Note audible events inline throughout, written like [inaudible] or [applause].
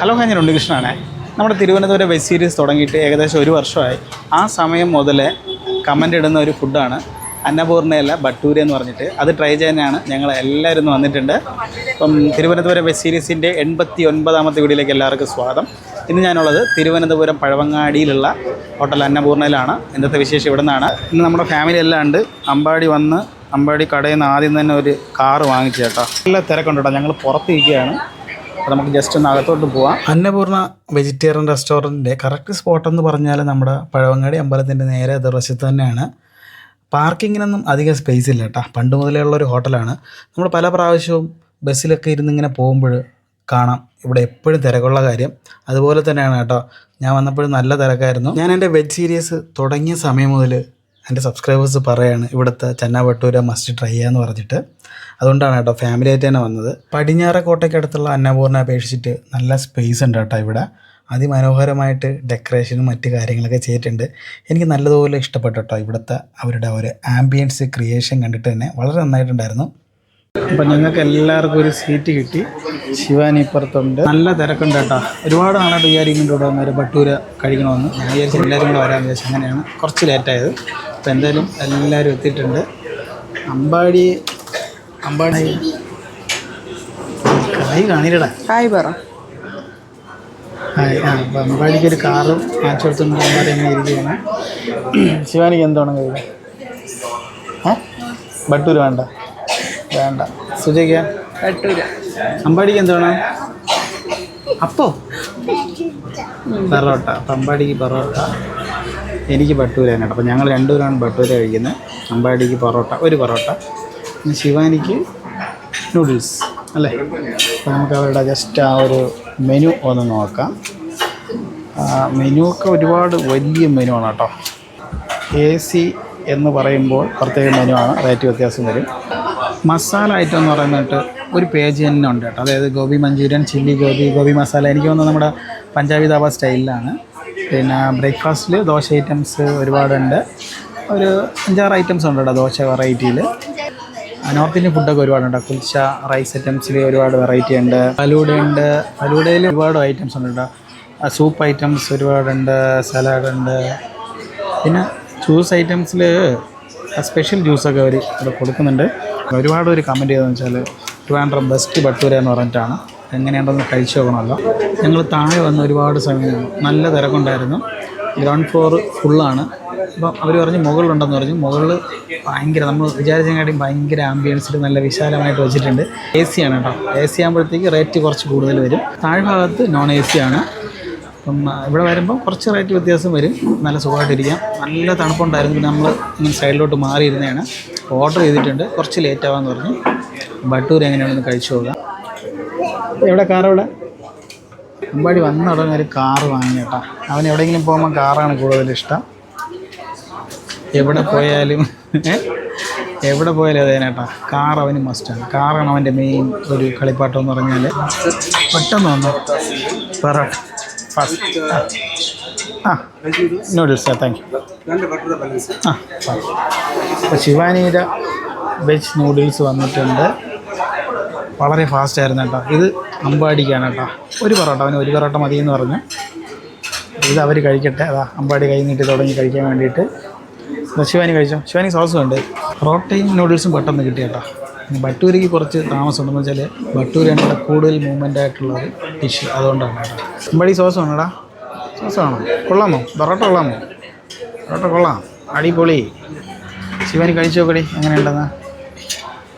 Hello ഞാൻ ഉണ്ണികൃഷ്ണനാണ്. നമ്മുടെ Thiruvananthapuram web series തുടങ്ങിയിട്ട് ഏകദേശം ഒരു വർഷമായി. ആ സമയം മുതലേ കമന്റ് ഇടുന്ന ഒരു ഫുഡാണ് അന്നപൂർണയല്ല ബട്ടൂരി എന്ന് പറഞ്ഞിട്ട്. അത് ട്രൈ ചെയ്യാനാണ് ഞങ്ങൾ എല്ലാവരും വന്നിട്ടുണ്ട്. അപ്പം തിരുവനന്തപുരം വെബ് സീരീസിന്റെ എൺപത്തി ഒൻപതാമത്തെ വീഡിയോയിലേക്ക് എല്ലാവർക്കും സ്വാഗതം. ഇന്ന് ഞാനുള്ളത് തിരുവനന്തപുരം പഴവങ്ങാടിയിലുള്ള ഹോട്ടൽ അന്നപൂർണയിലാണ് ഇന്നത്തെ വിശേഷം ഇവിടെ നിന്നാണ് ഇന്ന് നമ്മുടെ ഫാമിലി എല്ലാം ഉണ്ട്. അമ്പാടി വന്ന് അമ്പാടി കടയിൽ നിന്ന് ആദ്യം തന്നെ ഒരു കാറ് വാങ്ങിച്ചു കേട്ടോ. നല്ല തിരക്കുണ്ട് കേട്ടോ. ഞങ്ങൾ പുറത്തിരിക്കുകയാണ് അപ്പോൾ നമുക്ക് ജസ്റ്റ് ഒന്ന് അകത്തോട്ട് പോവാം. അന്നപൂർണ വെജിറ്റേറിയൻ റെസ്റ്റോറന്റിന്റെ കറക്റ്റ് സ്പോട്ട് എന്ന് പറഞ്ഞാൽ നമ്മുടെ പഴവങ്ങാടി അമ്പലത്തിന്റെ നേരെ എതിർവശത്ത് തന്നെയാണ്. പാർക്കിങ്ങിനൊന്നും അധികം സ്പേസ് ഇല്ല കേട്ടോ. പണ്ട് മുതലേ ഉള്ളൊരു ഹോട്ടലാണ് നമ്മൾ പല പ്രാവശ്യവും ബസ്സിലൊക്കെ ഇരുന്നിങ്ങനെ പോകുമ്പോൾ കാണാം. ഇവിടെ എപ്പോഴും തിരക്കുള്ള കാര്യം. അതുപോലെ തന്നെയാണ് കേട്ടോ. ഞാൻ വന്നപ്പോഴും നല്ല തിരക്കായിരുന്നു. ഞാൻ എന്റെ വെബ് സീരീസ് തുടങ്ങിയ സമയം മുതൽ എന്റെ സബ്സ്ക്രൈബേഴ്സ് പറയാണ് ഇവിടുത്തെ ചെന്ന മസ്റ്റ് ട്രൈ ചെയ്യാന്ന് പറഞ്ഞിട്ട്. അതുകൊണ്ടാണ് കേട്ടോ ഫാമിലി ആയിട്ട് തന്നെ വന്നത്. പടിഞ്ഞാറ കോട്ടയ്ക്കടുത്തുള്ള അന്നപൂർണ അപേക്ഷിച്ചിട്ട് നല്ല സ്പേസ് ഉണ്ട് കേട്ടോ ഇവിടെ. അതിമനോഹരമായിട്ട് ഡെക്കറേഷനും മറ്റ് കാര്യങ്ങളൊക്കെ ചെയ്തിട്ടുണ്ട്. എനിക്ക് നല്ലതുപോലെ ഇഷ്ടപ്പെട്ടു കേട്ടോ ഇവിടുത്തെ അവരുടെ ഒരു ആംബിയൻസ് ക്രിയേഷൻ കണ്ടിട്ട് തന്നെ വളരെ നന്നായിട്ടുണ്ടായിരുന്നു. അപ്പം ഞങ്ങൾക്ക് എല്ലാവർക്കും ഒരു സീറ്റ് കിട്ടി. ശിവാനി ഇപ്പുറത്തുണ്ട്. നല്ല തിരക്കുണ്ട് കേട്ടോ. ഒരുപാട് നാളായിട്ട് വിചാരിക്കുന്നുണ്ട് ഇവിടെ വന്നൊരു ബട്ടൂര കഴിക്കണമെന്ന്. ഞാൻ വിചാരിച്ചു എല്ലാവരും കൂടെ വരാൻ വിചാരിച്ചു. അങ്ങനെയാണ് കുറച്ച് ലേറ്റായത് അപ്പോൾ എന്തായാലും എല്ലാവരും എത്തിയിട്ടുണ്ട്. അമ്പാടി അമ്പാടി. കായ് കാണില്ലടാ. കായ് പറ. അപ്പം അമ്പാടിക്ക് ഒരു കാറും മാച്ച് കൊടുത്തുകൊണ്ട് അമ്പാടി ഇരിക്കുകയാണ്. ശിവാനിക്ക് എന്താണ് കഴിയുക ഏ? ബട്ടൂര് വേണ്ട. വേണ്ട. സുജയ്ക്ക്? ബട്ടൂര്. അമ്പാടിക്ക് എന്താണ്? അപ്പോ? പൊറോട്ട അപ്പം അമ്പാടിക്ക് പൊറോട്ട എനിക്ക് ബട്ടൂരാണ് അപ്പോൾ അപ്പം ഞങ്ങൾ രണ്ടുപേരാണ് ബട്ടൂര കഴിക്കുന്നത്. അമ്പാടിക്ക് പൊറോട്ട ഒരു പൊറോട്ട. ശിവാനിക്ക് നൂഡിൽസ് അല്ലേ? അപ്പോൾ നമുക്ക് അവരുടെ ജസ്റ്റ് ആ ഒരു മെനു ഒന്ന് നോക്കാം. മെനു ഒക്കെ ഒരുപാട് വലിയ മെനു ആണ് കേട്ടോ. എ സി എന്ന് പറയുമ്പോൾ പ്രത്യേക മെനു ആണ്. റേറ്റ് വ്യത്യാസം വരും. മസാല ഐറ്റം എന്ന് പറയുന്നിട്ട് ഒരു പേജ് തന്നെ ഉണ്ട് കേട്ടോ. അതായത് ഗോബി മഞ്ചൂരിയൻ ചില്ലി ഗോബി ഗോബി മസാല. എനിക്ക് തോന്നുന്നത് നമ്മുടെ പഞ്ചാബി ധാബ സ്റ്റൈലിലാണ് പിന്നെ ബ്രേക്ക്ഫാസ്റ്റിൽ ദോശ ഐറ്റംസ് ഒരുപാടുണ്ട്. ഒരു അഞ്ചാറ് ഐറ്റംസ് ഉണ്ട് കേട്ടോ ദോശ വെറൈറ്റിയിൽ നോർത്ത് ഇന്ത്യൻ ഫുഡൊക്കെ ഒരുപാടുണ്ട്. കുൽച്ച റൈസ് ഐറ്റംസിൽ ഒരുപാട് വെറൈറ്റി ഉണ്ട്. ഫലൂഡ ഉണ്ട്. ഫലൂഡയിൽ ഒരുപാട് ഐറ്റംസ് ഉണ്ട് കേട്ടോ സൂപ്പ് ഐറ്റംസ് ഒരുപാടുണ്ട് സലാഡ് ഉണ്ട്. പിന്നെ ജ്യൂസ് ഐറ്റംസിൽ സ്പെഷ്യൽ ജ്യൂസൊക്കെ അവർ ഇവിടെ കൊടുക്കുന്നുണ്ട്. ഒരുപാട് ഒരു കമന്റ് ചെയ്തതെന്ന് വെച്ചാൽ ട്രിവാൻഡ്രം ബെസ്റ്റ് ബട്ടൂര എന്ന് പറഞ്ഞിട്ടാണ്. എങ്ങനെയുണ്ടെന്ന് കഴിച്ചു നോക്കണമല്ലോ. ഞങ്ങൾ താഴെ വന്ന് ഒരുപാട് സമയം നല്ല തിരക്കുണ്ടായിരുന്നു. ഗ്രൗണ്ട് ഫ്ലോർ ഫുള്ളാണ് അപ്പം അവർ പറഞ്ഞ് മുകളിലുണ്ടെന്ന് പറഞ്ഞു. മുകളിൽ ഭയങ്കര നമ്മൾ വിചാരിച്ചതിനെക്കാട്ടിയും ഭയങ്കര ആംബിയൻസിൽ നല്ല വിശാലമായിട്ട് വെച്ചിട്ടുണ്ട്. എ സി ആണ് കേട്ടോ. എ സി ആകുമ്പോഴത്തേക്ക് റേറ്റ് കുറച്ച് കൂടുതൽ വരും. താഴ്ഭാഗത്ത് നോൺ എ സി ആണ്. അപ്പം ഇവിടെ വരുമ്പോൾ കുറച്ച് റേറ്റ് വ്യത്യാസം വരും. നല്ല സുഖമായിട്ടിരിക്കാം. നല്ല തണുപ്പുണ്ടായിരുന്നു. പിന്നെ നമ്മൾ ഇങ്ങനെ സൈഡിലോട്ട് മാറിയിരുന്നതാണ്. ഓർഡർ ചെയ്തിട്ടുണ്ട്. കുറച്ച് ലേറ്റ് ആവാമെന്ന് പറഞ്ഞു. ബട്ടൂർ എങ്ങനെയാണെന്ന് കഴിച്ചു നോക്കാം. എവിടെ കാർ എവിടെ? അമ്പാടി വന്ന ഉടനെ ഒരു കാർ വാങ്ങിയേട്ടാ. അവൻ എവിടെയെങ്കിലും പോകുമ്പോൾ കാറാണ് കൂടുതൽ ഇഷ്ടം. എവിടെ പോയാലും എവിടെ പോയാലും അതേ കേട്ടോ കാർ അവന് മസ്റ്റാണ് കാറാണ് അവന്റെ മെയിൻ ഒരു കളിപ്പാട്ടം എന്ന് പറഞ്ഞാൽ പെട്ടെന്ന് വന്നു. ഫസ്റ്റ് ആ. നൂഡിൽസ് താങ്ക് യു ആ അപ്പോൾ ശിവാനിയുടെ വെജ് നൂഡിൽസ് വന്നിട്ടുണ്ട്. വളരെ ഫാസ്റ്റ് ആയിരുന്നു കേട്ടോ. ഇത് അമ്പാടിക്കാണ് കേട്ടോ. ഒരു പൊറോട്ട അവന് ഒരു പൊറോട്ട മതി എന്ന് പറഞ്ഞു. ഇത് അവർ കഴിക്കട്ടെ. അതാ അമ്പാടി കൈ നീട്ടി തുടങ്ങി കഴിക്കാൻ വേണ്ടിയിട്ട്. ശിവാനി കഴിച്ചോ? ശിവാനി സോസും ഉണ്ട്. പൊറോട്ടയും നൂഡിൽസും പെട്ടെന്ന് കിട്ടി കേട്ടോ. ബട്ടൂരിക്ക് കുറച്ച് താമസമുണ്ടെന്ന് വെച്ചാൽ ബട്ടൂരാണ് ഇവിടെ കൂടുതൽ മൂവ്മെന്റ് ആയിട്ടുള്ള ഒരു ഡിഷ് അതുകൊണ്ടാണ് കേട്ടോ. അമ്പാടി സോസ് വേണോടാ? സോസ് വേണോ? കൊള്ളാമോ? പൊറോട്ട കൊള്ളാമോ? പൊറോട്ട കൊള്ളാം. അടിപൊളി. ശിവാനി കഴിച്ചു നോക്കടി എങ്ങനെയുണ്ടെന്ന്?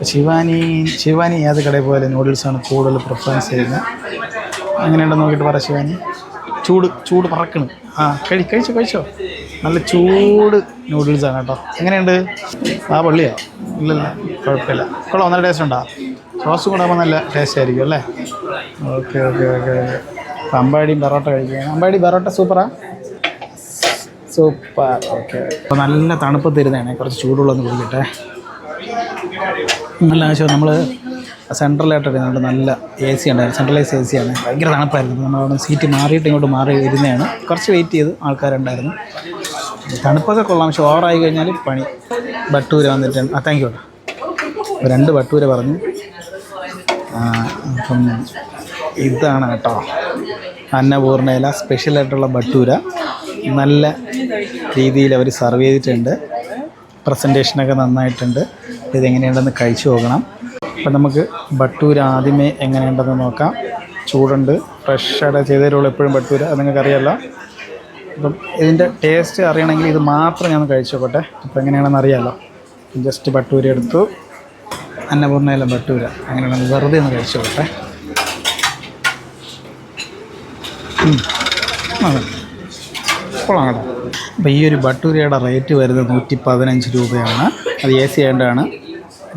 ശിവാനി ശിവാനി ഏത് കടയിൽ പോയാലും നൂഡിൽസാണ് കൂടുതൽ പ്രിഫറൻസ് ചെയ്യുന്നത്. അങ്ങനെയുണ്ടെന്ന് നോക്കിയിട്ട് പറ ശിവാനി. ചൂട് ചൂട് പറക്കണം. ആ കഴി കഴിച്ചോ കഴിച്ചോ. നല്ല ചൂട് നൂഡിൽസാണ് കേട്ടോ. എങ്ങനെയുണ്ട്? ആ പള്ളിയോ? ഇല്ലല്ല കുഴപ്പമില്ല. കൊള്ളാം നല്ല ടേസ്റ്റ് ഉണ്ടോ? സോസ് കൂടെ ആകുമ്പോൾ നല്ല ടേസ്റ്റ് ആയിരിക്കും അല്ലേ? ഓക്കെ ഓക്കെ ഓക്കെ ഓക്കെ അമ്പാടിയും പൊറോട്ട കഴിക്കുകയാണ്. അമ്പാടി പൊറോട്ട സൂപ്പറാ സൂപ്പർ ഓക്കെ അപ്പോൾ നല്ല തണുപ്പ് തരുന്നതാണ്. കുറച്ച് ചൂടുള്ളതെന്ന് കുടിക്കട്ടെ. നല്ല ആവശ്യം നമ്മൾ സെൻട്രലായിട്ട് ഇരുന്നുകൊണ്ട് നല്ല എ സി ഉണ്ടായിരുന്നു. സെൻട്രലൈസ് എ സിയാണ് ഭയങ്കര തണുപ്പായിരുന്നു. നമ്മൾ അവിടെ സീറ്റ് മാറിയിട്ട് ഇങ്ങോട്ട് മാറി വരുന്നതാണ് കുറച്ച് വെയിറ്റ് ചെയ്ത് ആൾക്കാരുണ്ടായിരുന്നു. തണുപ്പൊക്കെ കൊള്ളാം. പക്ഷെ ഓവറായി കഴിഞ്ഞാൽ പണി. ബട്ടൂര വന്നിട്ട് ആ താങ്ക് യു രണ്ട് ബട്ടൂര പറഞ്ഞു. അപ്പം ഇതാണ് കേട്ടോ. അന്നപൂർണയില സ്പെഷ്യലായിട്ടുള്ള ബട്ടൂര നല്ല രീതിയിൽ അവർ സർവ് ചെയ്തിട്ടുണ്ട്. പ്രസന്റേഷനൊക്കെ നന്നായിട്ടുണ്ട്. ഇതെങ്ങനെയുണ്ടെന്ന് കഴിച്ചു നോക്കണം. അപ്പം നമുക്ക് ബട്ടൂര ആദ്യമേ എങ്ങനെയുണ്ടെന്ന് നോക്കാം. ചൂടുണ്ട്. ഫ്രഷായിട്ട് ചെയ്ത തരുള്ളൂ എപ്പോഴും ബട്ടൂര. അത് നിങ്ങൾക്ക് അറിയാമല്ലോ അപ്പം ഇതിന്റെ ടേസ്റ്റ് അറിയണമെങ്കിൽ ഇത് മാത്രം ഞാൻ കഴിച്ചു നോക്കട്ടെ. അപ്പോൾ എങ്ങനെയാണെന്ന് അറിയാമല്ലോ ജസ്റ്റ് ബട്ടൂര എടുത്തു. അന്നപൂർണയിലെ ബട്ടൂര. അങ്ങനെയാണെങ്കിൽ വെറുതെ ഒന്ന് കഴിച്ചു നോക്കട്ടെ. കൊള്ളാം കേട്ടോ. അപ്പോൾ ഈ ഒരു ബട്ടൂരിയുടെ റേറ്റ് വരുന്നത് നൂറ്റി പതിനഞ്ച് രൂപയാണ്. അത് എ സി ആയതുകൊണ്ടാണ്.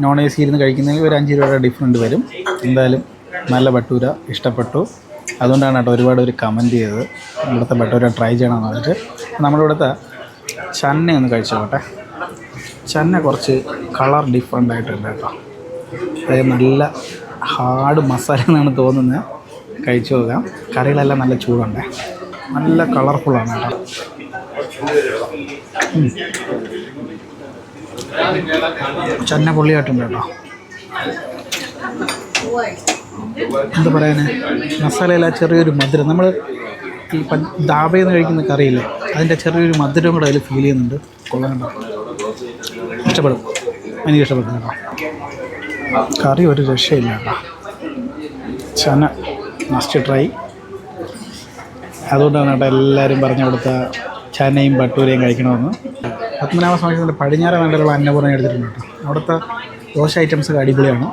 നോൺ എ സി ഇരുന്ന് കഴിക്കുന്നതിൽ ഒരു അഞ്ച് രൂപയുടെ ഡിഫറന്റ് വരും. എന്തായാലും നല്ല ബട്ടൂര ഇഷ്ടപ്പെട്ടു. അതുകൊണ്ടാണ് കേട്ടോ ഒരുപാട് ഒരു കമന്റ് ചെയ്തത്. ഇവിടുത്തെ ബട്ടൂര ട്രൈ ചെയ്യണമെന്ന് പറഞ്ഞിട്ട്. നമ്മളിവിടുത്തെ ചന്ന ഒന്ന് കഴിച്ചോട്ടെ. ചന്ന കുറച്ച് കളർ ഡിഫറെന്റ് ആയിട്ടുണ്ട് കേട്ടോ. അതായത് നല്ല ഹാർഡ് മസാല എന്നാണ് തോന്നുന്നത്. കഴിച്ചു നോക്കാം. കറികളെല്ലാം നല്ല ചൂടുണ്ട്. നല്ല കളർഫുള്ളാണ് കേട്ടോ. ചന്ന പൊള്ളിയായിട്ടുണ്ട് കേട്ടോ. എന്താ പറയാനേ മസാലയില ചെറിയൊരു മധുരം. നമ്മൾ ഈ പ- നിന്ന് കഴിക്കുന്ന കറിയില്ലേ അതിന്റെ ചെറിയൊരു മധുരം കൂടെ അതിൽ ഫീൽ ചെയ്യുന്നുണ്ട്. കൊള്ളാം കേട്ടോ. ഇഷ്ടപ്പെടും. എനിക്ക് ഇഷ്ടപ്പെട്ടു കേട്ടോ. കറി ഒരു രക്ഷയില്ല കേട്ടോ. ചന മസ്റ്റ് ട്രൈ അതുകൊണ്ടാണ് കേട്ടോ എല്ലാവരും പറഞ്ഞു അവിടുത്തെ ചനയും ഭട്ടൂരയും കഴിക്കണമെന്ന്. പത്മനാഭ സ്വാമി പടിഞ്ഞാറ വേണ്ടലുള്ള അന്നപൂർണം എടുത്തിട്ടുണ്ട് കേട്ടോ. അവിടുത്തെ ദോശ ഐറ്റംസ് ഒക്കെ അടിപൊളിയാണ്.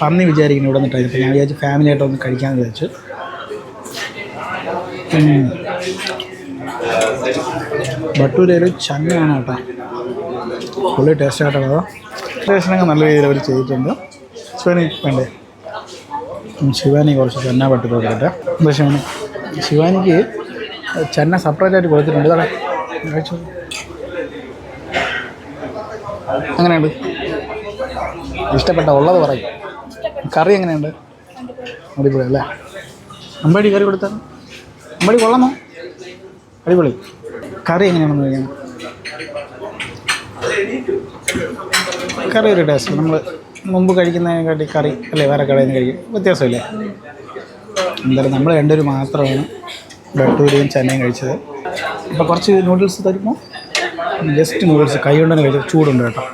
പന്നി വിചാരിക്കുന്നു ഇവിടെ നിന്ന് ട്രൈ ഞാൻ വിചാരിച്ചു ഫാമിലി ആയിട്ട് ഒന്ന് കഴിക്കാമെന്ന് വിചാരിച്ചു. ഭട്ടൂരയിൽ ചന്നയാണ് കേട്ടോ. പുള്ളി ടേസ്റ്റ് ആയിട്ടുള്ളത് ടേസ്റ്റിനൊക്കെ നല്ല രീതിയിൽ അവർ ചെയ്തിട്ടുണ്ട്. ശിവനി വേണ്ടേ? ശിവാനി കുറച്ച് ചെന്ന പട്ടി കൊടുക്കട്ടെ എന്താ ശിവാനി? ശിവാനിക്ക് ചെന്ന സെപ്പറേറ്റ് ആയിട്ട് കൊടുത്തിട്ടുണ്ട്. ഇതാ കഴിച്ചു അങ്ങനെയുണ്ട് ഇഷ്ടപ്പെട്ട ഉള്ളത് പറയും. കറി എങ്ങനെയുണ്ട്? അടിപൊളി അല്ലേ? അമ്പടി കറി കൊടുത്താൽ അമ്പടി കൊള്ളാമോ? അടിപൊളി. കറി എങ്ങനെയാണെന്ന് ചോദിക്കാം. കറി ഒരു ടേസ്റ്റ് നമ്മൾ മുമ്പ് കഴിക്കുന്നതിനെക്കാട്ടി കറി അല്ലേ വേറെ കടയിൽ നിന്ന് കഴിക്കും. വ്യത്യാസമില്ലേ? എന്തായാലും നമ്മൾ രണ്ടുപേർ മാത്രമാണ് ബട്ടൂരയും ചെന്നൈ കഴിച്ചത്. അപ്പോൾ കുറച്ച് നൂഡിൽസ് തരുമോ? ജസ്റ്റ് നൂഡിൽസ് കൈ കൊണ്ട് തന്നെ കഴിച്ചത് ചൂടുണ്ട് കേട്ടോ.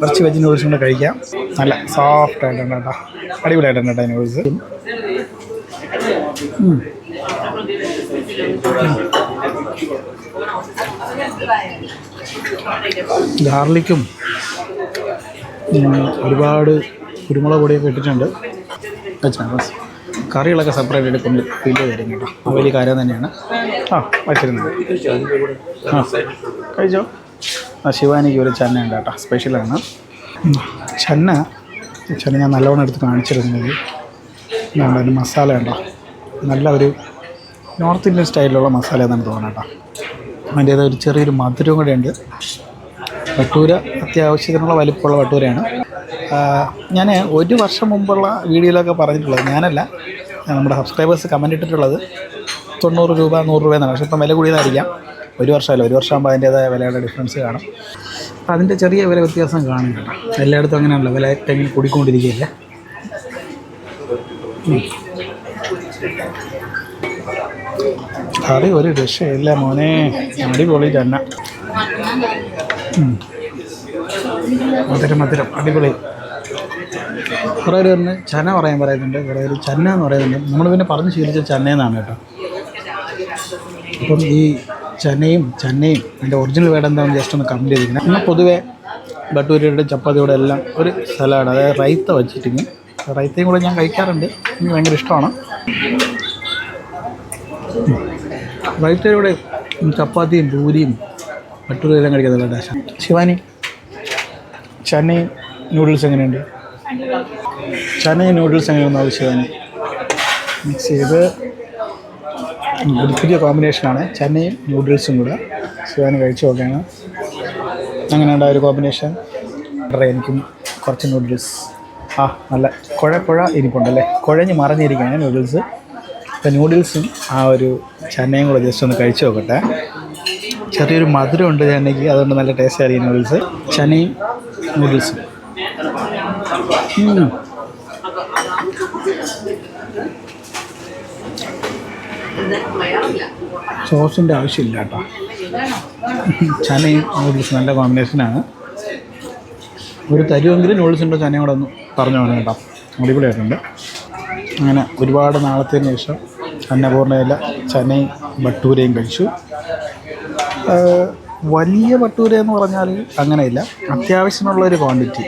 കുറച്ച് വെജ് നൂഡിൽസ് കൊണ്ട് കഴിക്കാം. നല്ല സോഫ്റ്റ് ആയിട്ടുണ്ട് കേട്ടോ. അടിപൊളിയായിട്ടുണ്ട് കേട്ടോ നൂഡിൽസ് ഗാർലിക്കും ഒരുപാട് കുരുമുളക് പൊടിയൊക്കെ ഇട്ടിട്ടുണ്ട്. വെച്ചാൽ കറികളൊക്കെ സെപ്പറേറ്റ് കൊണ്ട് ഫില്ല് ചെയ്തിരും കേട്ടോ. അത് വലിയ കാര്യം തന്നെയാണ്. ആ വച്ചിരുന്നത്. ആ കഴിച്ചോ? ആ ശിവാനിക്ക് ഒരു ചന്ന ഉണ്ട് കേട്ടോ സ്പെഷ്യലാണ് ചെന്ന ചന്ന ഞാൻ നല്ലവണ്ണം എടുത്ത് കാണിച്ചിരുന്നത്. ഇതുണ്ട് അതിന് മസാല ഉണ്ടോ? നല്ല ഒരു നോർത്ത് ഇന്ത്യൻ സ്റ്റൈലിലുള്ള മസാല എന്നാണ് തോന്നുന്നത് കേട്ടോ. അതിന്റേത് ഒരു ചെറിയൊരു മധുരവും കൂടെ ഉണ്ട്. വട്ടൂര അത്യാവശ്യത്തിനുള്ള വലിപ്പമുള്ള വട്ടൂരയാണ്. ഞാൻ ഒരു വർഷം മുമ്പുള്ള വീഡിയോയിലൊക്കെ പറഞ്ഞിട്ടുള്ളത് ഞാനല്ല. നമ്മുടെ സബ്സ്ക്രൈബേഴ്സ് കമന്റ് ഇട്ടിട്ടുള്ളത് തൊണ്ണൂറ് രൂപ നൂറ് രൂപ എന്നാണ്. പക്ഷേ ഇപ്പം വില കൂടിയതായിരിക്കാം. ഒരു വർഷമല്ല ഒരു വർഷമാകുമ്പോൾ അതിന്റേതായ വിലയുടെ ഡിഫറൻസ് കാണും. അപ്പം അതിന്റെ ചെറിയ വില വ്യത്യാസം കാണും കേട്ടോ. എല്ലായിടത്തും അങ്ങനെയാണല്ലോ വില ടൈമിൽ കൂടിക്കൊണ്ടിരിക്കുകയല്ലേ. കറി ഒരു രക്ഷയില്ല മോനെ. അടിപൊളി തന്നെ. മധുരം മധുരം. അടിപൊളി. കുറേ പേര് പറഞ്ഞ് ചന പറയാൻ പറയുന്നുണ്ട്. കുറേ പേര് ചന്ന എന്ന് പറയുന്നുണ്ട്. നമ്മൾ പിന്നെ പറഞ്ഞ് ശീലിച്ച ചന്നയെന്നാണ് കേട്ടോ. അപ്പം ഈ ചനയും ചന്നയും അതിന്റെ ഒറിജിനൽ വേർഡ് എന്താണെന്ന് ജസ്റ്റ് ഒന്ന് കമന്റ് ചെയ്തിരിക്കണം. എന്നാൽ പൊതുവേ ബട്ടൂരിയുടെ ചപ്പാത്തിയുടെ എല്ലാം ഒരു സലാഡ് അതായത് റൈത്ത വെച്ചിട്ടിങ്ങനെ റൈത്തയും കൂടെ ഞാൻ കഴിക്കാറുണ്ട്. എനിക്ക് ഭയങ്കര ഇഷ്ടമാണ്. റൈത്തയുടെ ചപ്പാത്തിയും പൂരിയും ബട്ടൂരി എല്ലാം കഴിക്കുന്നത് നല്ല ശിവാനി ചന്നയും നൂഡിൽസ് എങ്ങനെയുണ്ട്? ചനയും നൂഡിൽസ് അങ്ങനെ ഒന്നും ആവശ്യമാണ് മിക്സ് ചെയ്ത് പുതിയ കോമ്പിനേഷനാണ് ചനയും നൂഡിൽസും കൂടെ ശിവാന് കഴിച്ചു നോക്കുകയാണ്. അങ്ങനെ ഉണ്ടായ ഒരു കോമ്പിനേഷൻ എനിക്കും കുറച്ച് നൂഡിൽസ് ആ നല്ല കുഴ കുഴ ഇരിപ്പുണ്ടല്ലേ കുഴഞ്ഞ് മറിഞ്ഞിരിക്കുകയാണ് നൂഡിൽസ് അപ്പോൾ നൂഡിൽസും ആ ഒരു ചനയും കൂടെ ജസ്റ്റ് ഒന്ന് കഴിച്ചു നോക്കട്ടെ. ചെറിയൊരു മധുരമുണ്ട് ചനയ്ക്ക് അതുകൊണ്ട് നല്ല ടേസ്റ്റ് ആയിരിക്കും നൂഡിൽസ് ചനയും നൂഡിൽസും സോസിന്റെ ആവശ്യമില്ല കേട്ടോ. ചനയും നൂഡിൽസ് നല്ല കോമ്പിനേഷനാണ് ഒരു തരുമെങ്കിലും നൂഡിൽസ് ഉണ്ടോ ചനയും കൂടെ ഒന്ന് പറഞ്ഞു വേണം കേട്ടോ. അടിപൊളിയായിട്ടുണ്ട്. അങ്ങനെ ഒരുപാട് നാളത്തിന് ശേഷം അന്നപൂർണയില ചനയും ബട്ടൂരയും കഴിച്ചു. വലിയ ബട്ടൂര എന്ന് പറഞ്ഞാൽ അങ്ങനെയില്ല. അത്യാവശ്യമുള്ള ഒരു ക്വാണ്ടിറ്റി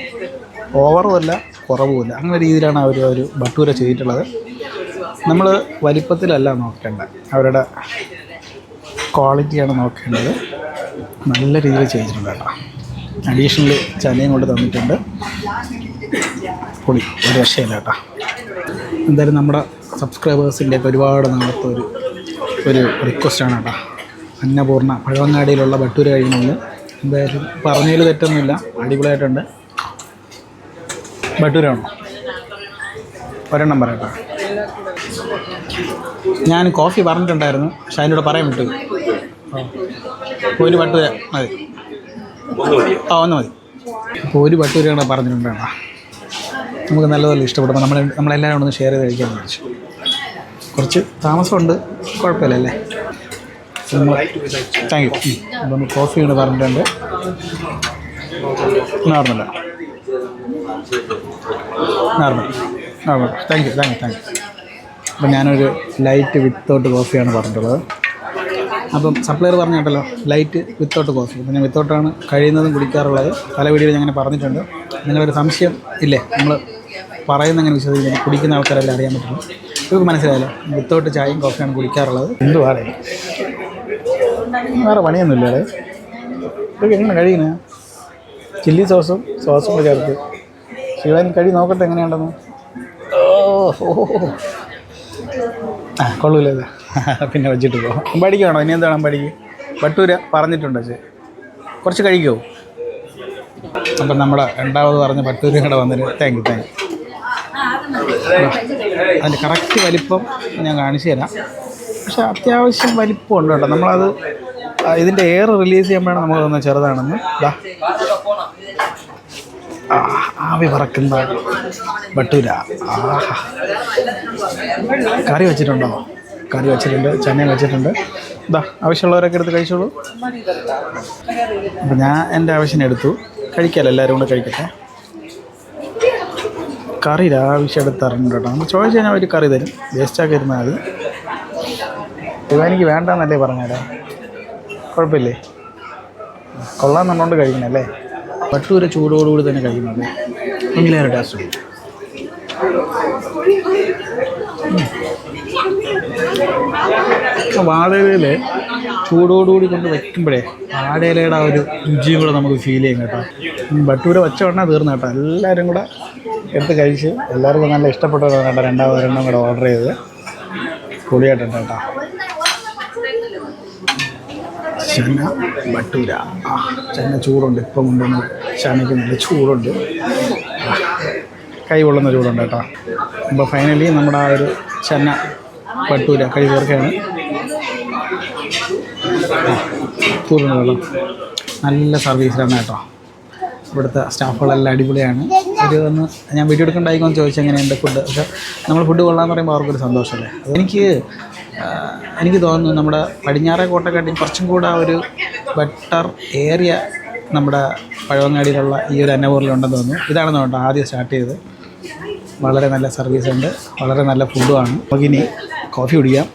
ഓവറുമല്ല കുറവുമില്ല. അങ്ങനെ രീതിയിലാണ് അവർ ഒരു ബട്ടൂര ചെയ്തിട്ടുള്ളത്. നമ്മൾ വലിപ്പത്തിലല്ല നോക്കേണ്ടത്. അവരുടെ ക്വാളിറ്റിയാണ് നോക്കേണ്ടത്. നല്ല രീതിയിൽ ചെയ്തിട്ടുണ്ട് കേട്ടോ. അഡീഷണൽ ചനയും കൊണ്ട് തന്നിട്ടുണ്ട്. പൊളി ഒരു രക്ഷയില്ല കേട്ടോ. എന്തായാലും നമ്മുടെ സബ്സ്ക്രൈബേഴ്സിന്റെ ഒക്കെ ഒരുപാട് നാളത്തെ ഒരു ഒരു റിക്വസ്റ്റാണ് കേട്ടോ. അന്നപൂർണ പഴവങ്ങാടിയിലുള്ള ബട്ടൂര് കഴിക്കണമെന്ന് എന്തായാലും പറഞ്ഞതിൽ തെറ്റൊന്നുമില്ല. അടിപൊളിയായിട്ടുണ്ട്. ബട്ടൂരാണോ? ഒരെണ്ണം പറയട്ടോ. ഞാൻ കോഫി പറഞ്ഞിട്ടുണ്ടായിരുന്നു പക്ഷെ അതിന്റെ കൂടെ പറയാൻ വിട്ടു. ഒരു പട്ടു മതി. ആ ഒന്ന് മതി. അപ്പോൾ ഒരു ബട്ടൂരയാണ് കൂടെ കേട്ടോ നമുക്ക് നല്ലതല്ല ഇഷ്ടപ്പെടുമ്പോൾ നമ്മൾ നമ്മളെല്ലാവരും ഒന്ന് ഷെയർ ചെയ്ത് കഴിക്കാൻ വിളിച്ചു കുറച്ച് താമസമുണ്ട് കുഴപ്പമില്ലല്ലേ? താങ്ക് യു അപ്പം കോഫി കൂടെ പറഞ്ഞിട്ടുണ്ട്. നോർമല normal normal thank you thank you thank you അപ്പം ഞാനൊരു ലൈറ്റ് വിത്തൗട്ട് കോഫിയാണ് പറഞ്ഞിട്ടുള്ളത്. അപ്പം സപ്ലയർ പറഞ്ഞ കേട്ടല്ലോ ലൈറ്റ് വിത്തൗട്ട് കോഫി അപ്പം ഞാൻ വിത്തൗട്ടാണ് കഴിയുന്നതും കുടിക്കാറുള്ളത്. പല വീഡിയോയിൽ ഞാൻ അങ്ങനെ പറഞ്ഞിട്ടുണ്ട്. നിങ്ങളൊരു സംശയം ഇല്ലേ? നമ്മൾ പറയുന്ന അങ്ങനെ വിശ്വസിക്കുന്നത് കുടിക്കുന്ന ആൾക്കാരെല്ലാം അറിയാൻ പറ്റുള്ളൂ. ഇവർക്ക് മനസ്സിലായല്ലോ വിത്തൗട്ട് ചായയും കോഫിയാണ് കുടിക്കാറുള്ളത്. എന്തുവാടേ? വേറെ പണിയൊന്നുമില്ല അല്ലേ? ഇതൊക്കെ എങ്ങനെ കഴിയുന്നത് ചില്ലി സോസും സോസും കൂടെ ചേർത്ത്. ശിവൻ കഴി നോക്കട്ടെ എങ്ങനെയുണ്ടെന്ന്? ഓ. ആ കൊള്ളൂല്ലേ ഇത്. [laughs] പിന്നെ വെച്ചിട്ട് പോകാം അമ്പാടിക്കാണോ ഇനി എന്താണ് അമ്പാടിക്ക് ബട്ടൂര പറഞ്ഞിട്ടുണ്ട് ചേ കുറച്ച് കഴിക്കുമോ അപ്പം നമ്മൾ രണ്ടാമത് പറഞ്ഞ ബട്ടൂര കൂടെ വന്നിട്ട് താങ്ക് യു താങ്ക് യു അതിന്റെ കറക്റ്റ് വലിപ്പം ഞാൻ കാണിച്ചു തരാം. പക്ഷെ അത്യാവശ്യം വലിപ്പം ഉണ്ട് കേട്ടോ. നമ്മളത് ഇതിന്റെ എയർ റിലീസ് ചെയ്യുമ്പോഴാണ് തന്നെ ചെറുതാണെന്ന്. ആ, ആവി പറക്കുന്ന വട്ടൂര ആഹാ കറി വെച്ചിട്ടുണ്ടോ? കറി വെച്ചിട്ടുണ്ട് ചന വെച്ചിട്ടുണ്ട്. ഇതാ ആവശ്യമുള്ളവരൊക്കെ എടുത്ത് കഴിച്ചോളൂ. അപ്പം ഞാൻ എന്റെ ആവശ്യത്തിന് എടുത്തു. കഴിക്കാമല്ലോ എല്ലാവരും കൂടെ കഴിക്കട്ടെ. കറി ആവശ്യം എടുത്തറിഞ്ഞു കേട്ടോ. നമ്മൾ ചോദിച്ചു കഴിഞ്ഞാൽ ഒരു കറി തരും. വേസ്റ്റാക്കി ഇരുന്നാൽ മതി. ഇവ എനിക്ക് വേണ്ടെന്നല്ലേ പറഞ്ഞാലേ കുഴപ്പമില്ലേ? കൊള്ളാമെന്നുണ്ടോണ്ട് കഴിക്കണല്ലേ? പട്ടൂര ചൂടോടുകൂടി തന്നെ കഴിക്കുന്നത്. എങ്കിലേറെ ടേസ്റ്റ് ഉണ്ട്. വാഴയിലയിൽ ചൂടോടുകൂടി കൊണ്ട് വയ്ക്കുമ്പോഴേ വാഴയിലയുടെ ആ ഒരു രുചിയും കൂടെ നമുക്ക് ഫീൽ ചെയ്യും കേട്ടോ. ഭട്ടൂര വെച്ച ഉടനെ തീർന്നു കേട്ടോ. എല്ലാവരും കൂടെ എടുത്ത് കഴിച്ച് എല്ലാവർക്കും നല്ല ഇഷ്ടപ്പെട്ടതാണ് കേട്ടോ രണ്ടാമത് ഒരെണ്ണം കൂടെ ഓർഡർ ചെയ്ത്. പൊളിയായിട്ടുണ്ട് കേട്ടോ. ചന ബട്ടൂര ആ ചന ചൂടുണ്ട്. ഇപ്പം കൊണ്ടുവന്ന് ചനയ്ക്ക് നല്ല ചൂടുണ്ട്. കൈ കൊള്ളുന്ന ചൂടുണ്ട് കേട്ടോ. അപ്പോൾ ഫൈനലി നമ്മുടെ ആ ഒരു ചന ബട്ടൂര കൈ ചൂടുണ്ട് നല്ല സർവീസിലാണ് കേട്ടോ. ഇവിടുത്തെ സ്റ്റാഫുകളെല്ലാം അടിപൊളിയാണ്. ഒരു ഒന്ന് ഞാൻ വീഡിയോ എടുക്കണ്ടായിക്കോന്ന് ചോദിച്ചാൽ എങ്ങനെയുണ്ട് ഫുഡ് പക്ഷേ നമ്മൾ ഫുഡ് കൊള്ളാന്ന് പറയുമ്പോൾ അവർക്കൊരു സന്തോഷമല്ലേ എനിക്ക് എനിക്ക് തോന്നുന്നു നമ്മുടെ പടിഞ്ഞാറേ കോട്ടക്കാട്ടി കുറച്ചും കൂടെ ഒരു ബെറ്റർ ഏരിയ നമ്മുടെ പഴവങ്ങാടിയിലുള്ള ഈ ഒരു അന്നപൂറിലുണ്ടെന്ന് തോന്നുന്നു. ഇതാണ് കേട്ടോ ആദ്യം സ്റ്റാർട്ട് ചെയ്ത് വളരെ നല്ല സർവീസ് ഉണ്ട് വളരെ നല്ല ഫുഡുമാണ് നമുക്കിനി കോഫി കുടിക്കാം.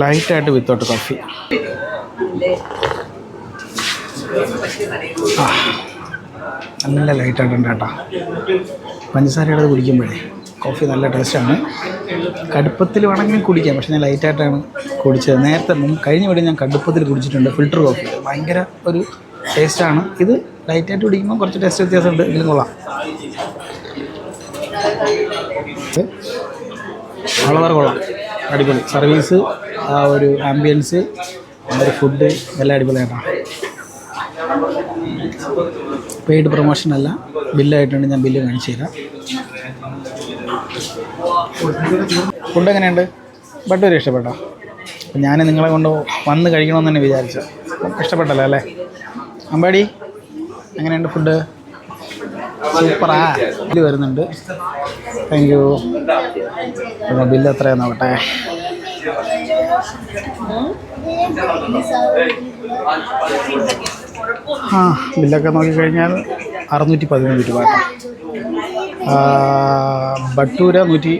ലൈറ്റായിട്ട് വിത്തൗട്ട് കോഫി നല്ല ലൈറ്റ് ആയിട്ട് കേട്ടോ. പഞ്ചസാരയുടെ കുടിക്കുമ്പോഴേ കോഫി നല്ല ടേസ്റ്റാണ് കടുപ്പത്തിൽ വേണമെങ്കിലും കുടിക്കാം പക്ഷേ ഞാൻ ലൈറ്റായിട്ടാണ് കുടിച്ചത്. നേരത്തെ കഴിഞ്ഞ വീട് ഞാൻ കടുപ്പത്തിൽ കുടിച്ചിട്ടുണ്ട് ഫിൽറ്റർ കോഫി ഭയങ്കര ഒരു ടേസ്റ്റാണ് ഇത് ലൈറ്റായിട്ട് കുടിക്കുമ്പോൾ കുറച്ച് ടേസ്റ്റ് വ്യത്യാസമുണ്ട്. ഇതിലും കൊള്ളാം. വളരെ കൊള്ളാം. അടിപൊളി. സർവീസ് ആ ഒരു ആംബിയൻസ് ഒരു ഫുഡ് എല്ലാം അടിപൊളിയായിട്ടാണ് പെയ്ഡ് പ്രൊമോഷൻ അല്ല. ബില്ലായിട്ടാണ് ഞാൻ ബില്ല് കാണിച്ചു തരാം. ഫുഡ് എങ്ങനെയുണ്ട്? ബട്ടൂര് ഇഷ്ടപ്പെട്ടോ? ഞാൻ നിങ്ങളെ കൊണ്ട് വന്ന് കഴിക്കണമെന്ന് തന്നെ വിചാരിച്ചു. ഇഷ്ടപ്പെട്ടല്ലോ അല്ലേ? അമ്പാടി എങ്ങനെയുണ്ട് ഫുഡ് സൂപ്പറാ ബില്ല് വരുന്നുണ്ട്. താങ്ക് യു ബില്ല് എത്രയാണ് നോക്കട്ടെ. ആ ബില്ലൊക്കെ നോക്കിക്കഴിഞ്ഞാൽ അറുന്നൂറ്റി പതിമൂന്ന് രൂപ ബട്ടൂര നൂറ്റി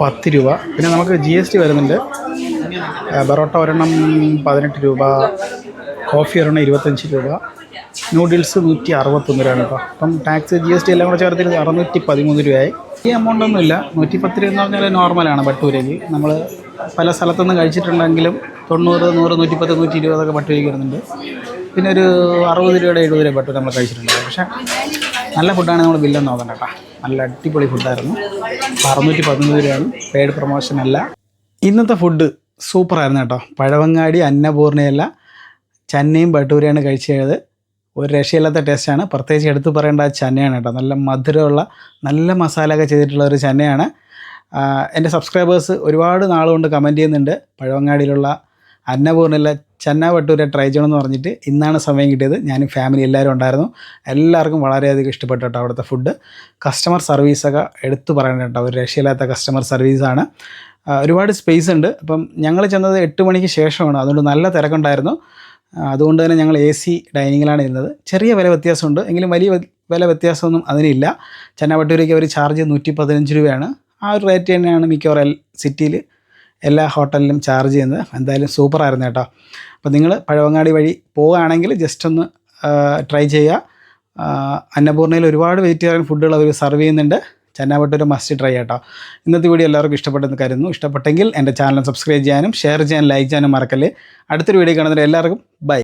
പത്ത് രൂപ. പിന്നെ നമുക്ക് ജി എസ് ടി വരുന്നുണ്ട്. ബറോട്ട ഒരെണ്ണം പതിനെട്ട് രൂപ. കോഫി ഒരെണ്ണം ഇരുപത്തഞ്ച് രൂപ. നൂഡിൽസ് നൂറ്റി അറുപത്തൊന്ന് രൂപയാണ് കേട്ടോ. അപ്പം ടാക്സ് ജി എസ് ടി എല്ലാം കൂടെ ചേർത്തിട്ട് അറുന്നൂറ്റി പതിമൂന്ന് രൂപയായി. ഈ എമൗണ്ട് ഒന്നുമില്ല നൂറ്റി പത്ത് രൂപ എന്ന് പറഞ്ഞാൽ നോർമലാണ് ബട്ടൂരയ്ക്ക്. നമ്മൾ പല സ്ഥലത്തുനിന്ന് കഴിച്ചിട്ടുണ്ടെങ്കിലും തൊണ്ണൂറ് നൂറ് നൂറ്റിപ്പത്ത് നൂറ്റി ഇരുപതൊക്കെ ബട്ടൂരയ്ക്ക് വരുന്നുണ്ട്. പിന്നെ ഒരു അറുപത് രൂപയുടെ എഴുപത് രൂപ ബട്ടൂർ നമ്മൾ കഴിച്ചിട്ടുണ്ട്. പക്ഷേ നല്ല ഫുഡാണ് നമ്മൾ ബില്ലൊന്നും നോക്കണം കേട്ടോ. നല്ല അടിപൊളി ഫുഡായിരുന്നു. അറുന്നൂറ്റി പതിനൊന്ന് രൂപയാണ്. പേഡ് പ്രൊമോഷൻ അല്ല. ഇന്നത്തെ ഫുഡ് സൂപ്പറായിരുന്നു കേട്ടോ. പഴവങ്ങാടി അന്നപൂർണയല്ല ചന്നയും ബട്ടൂരിയാണ് കഴിച്ചത് ഒരു രക്ഷയില്ലാത്ത ടേസ്റ്റാണ് പ്രത്യേകിച്ച് എടുത്തു പറയേണ്ട ചന്നയാണ് കേട്ടോ. നല്ല മധുരമുള്ള നല്ല മസാലയൊക്കെ ചെയ്തിട്ടുള്ള ഒരു ചന്നയാണ്. എന്റെ സബ്സ്ക്രൈബേഴ്സ് ഒരുപാട് നാളുകൊണ്ട് കമന്റ് ചെയ്യുന്നുണ്ട്. പഴവങ്ങാടിയിലുള്ള അന്നപൂർണയില്ല ചന്ന വട്ടൂരെ ട്രൈ ചെയ്യണമെന്ന് പറഞ്ഞിട്ട് ഇന്നാണ് സമയം കിട്ടിയത്. ഞാനും ഫാമിലി എല്ലാവരും ഉണ്ടായിരുന്നു. എല്ലാവർക്കും വളരെയധികം ഇഷ്ടപ്പെട്ടു കേട്ടോ അവിടുത്തെ ഫുഡ് കസ്റ്റമർ സർവീസൊക്കെ എടുത്തു പറയണം കേട്ടോ. ഒരു രക്ഷയില്ലാത്ത കസ്റ്റമർ സർവീസാണ് ഒരുപാട് സ്പേസ് ഉണ്ട്. അപ്പം ഞങ്ങൾ ചെന്നത് എട്ട് മണിക്ക് ശേഷമാണ്. അതുകൊണ്ട് നല്ല തിരക്കുണ്ടായിരുന്നു. അതുകൊണ്ട് തന്നെ ഞങ്ങൾ എ സി ഡൈനിങ്ങിലാണ് ഇരുന്നത്. ചെറിയ വില വ്യത്യാസമുണ്ട്. എങ്കിലും വലിയ വില വ്യത്യാസമൊന്നും അതിനില്ല. ചെന്നാവട്ടൂരേക്ക് അവർ ചാർജ് നൂറ്റി പതിനഞ്ച് രൂപയാണ്. ആ ഒരു റേറ്റ് തന്നെയാണ് മിക്കവാറും സിറ്റിയിൽ എല്ലാ ഹോട്ടലിലും ചാർജ് ചെയ്യുന്നത് എന്തായാലും സൂപ്പറായിരുന്നു കേട്ടോ. അപ്പോൾ നിങ്ങൾ പഴവങ്ങാടി വഴി പോവുകയാണെങ്കിൽ ജസ്റ്റ് ഒന്ന് ട്രൈ ചെയ്യുക. അന്നപൂർണയിൽ ഒരുപാട് വെജിറ്റേറിയൻ ഫുഡുകൾ അവർ സെർവ് ചെയ്യുന്നുണ്ട്. ചെന്നാവട്ടൊരു മസ്റ്റ് ട്രൈ കേട്ടോ. ഇന്നത്തെ വീഡിയോ എല്ലാവർക്കും ഇഷ്ടപ്പെട്ടെന്ന് കരുതുന്നു. ഇഷ്ടപ്പെട്ടെങ്കിൽ എന്റെ ചാനൽ സബ്സ്ക്രൈബ് ചെയ്യാനും ഷെയർ ചെയ്യാനും ലൈക്ക് ചെയ്യാനും മറക്കല്ലേ. അടുത്തൊരു വീഡിയോ കാണുന്നവരെ എല്ലാവർക്കും ബൈ